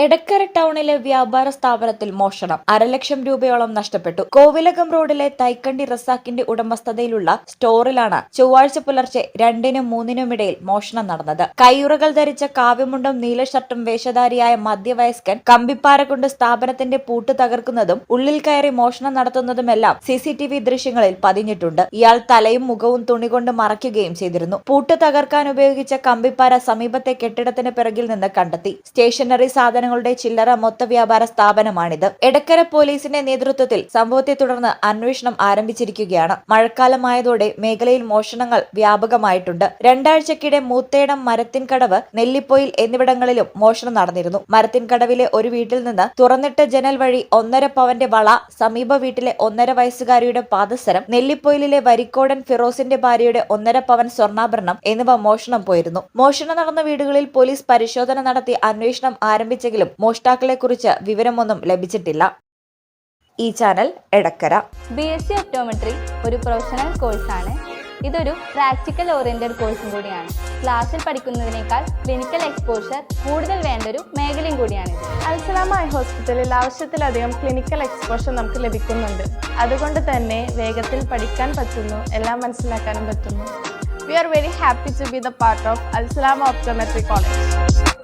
എടക്കര ടൗണിലെ വ്യാപാര സ്ഥാപനത്തിൽ മോഷണം. അരലക്ഷം രൂപയോളം നഷ്ടപ്പെട്ടു. കോവിലകം റോഡിലെ തൈക്കണ്ടി റസാക്കിന്റെ ഉടമസ്ഥതയിലുള്ള സ്റ്റോറിലാണ് ചൊവ്വാഴ്ച പുലർച്ചെ രണ്ടിനും മൂന്നിനുമിടയിൽ മോഷണം നടന്നത്. കൈയുറകൾ ധരിച്ച കാവ്യമുണ്ടും നീല ഷർട്ടും വേഷധാരിയായ മധ്യവയസ്കൻ കമ്പിപ്പാര കൊണ്ട് സ്ഥാപനത്തിന്റെ പൂട്ട് തകർക്കുന്നതും ഉള്ളിൽ കയറി മോഷണം നടത്തുന്നതുമെല്ലാം സി സി ടി വി ദൃശ്യങ്ങളിൽ പതിഞ്ഞിട്ടുണ്ട്. ഇയാൾ തലയും മുഖവും തുണി കൊണ്ട് മറയ്ക്കുകയും ചെയ്തിരുന്നു. പൂട്ട് തകർക്കാൻ ഉപയോഗിച്ച കമ്പിപ്പാര സമീപത്തെ കെട്ടിടത്തിന് പിറകിൽ നിന്ന് കണ്ടെത്തി. സ്റ്റേഷനറി സാധനങ്ങളുടെ ചില്ലറ മൊത്ത വ്യാപാര സ്ഥാപനമാണിത്. എടക്കര പോലീസിന്റെ നേതൃത്വത്തിൽ സംഭവത്തെ തുടർന്ന് അന്വേഷണം ആരംഭിച്ചിരിക്കുകയാണ്. മഴക്കാലമായതോടെ മേഖലയിൽ മോഷണങ്ങൾ വ്യാപകമായിട്ടുണ്ട്. രണ്ടാഴ്ചക്കിടെ മൂത്തേടം മരത്തിൻകടവ് നെല്ലിപ്പൊയിൽ എന്നിവിടങ്ങളിലും മോഷണം നടന്നിരുന്നു. മരത്തിൻകടവിലെ ഒരു വീട്ടിൽ നിന്ന് തുറന്നിട്ട ജനൽ വഴി ഒന്നര പവന്റെ വള സമീപ വീട്ടിലെ ഒന്നര വയസ്സുകാരിയുടെ പാദസരം നെല്ലിപ്പൊയിലിലെ വരിക്കോടൻ ഫിറോസിന്റെ ഭാര്യയുടെ ഒന്നര പവൻ സ്വർണാഭരണം എന്നിവ മോഷണം പോയിരുന്നു. മോഷണം നടന്ന വീടുകളിൽ പോലീസ് പരിശോധന നടത്തി അന്വേഷണം ആരംഭിച്ചെങ്കിലും മോഷ്ടാക്കളെ കുറിച്ച് വിവരമൊന്നും ലഭിച്ചിട്ടില്ല. ഈ channel Edakkara. B S C optometry ഒരു പ്രൊഫഷണൽ കോഴ്സാണ് ഇതൊരു പ്രാക്ടിക്കൽ ഓറിയന്റഡ് കോഴ്സും കൂടിയാണ്. ക്ലാസ്സിൽ പഠിക്കുന്നതിനേക്കാൾ ക്ലിനിക്കൽ എക്സ്പോഷർ കൂടുതൽ വേണ്ട ഒരു മേഖലയും കൂടിയാണ് അൽസലാമ ഐ ഹോസ്പിറ്റലിൽ ആവശ്യത്തിലധികം ക്ലിനിക്കൽ എക്സ്പോഷർ നമുക്ക് ലഭിക്കുന്നുണ്ട്. അതുകൊണ്ട് തന്നെ വേഗത്തിൽ പഠിക്കാൻ പറ്റുന്നു എല്ലാം മനസ്സിലാക്കാനും പറ്റുന്നു. We are very happy to be the part of Alsalama optometry college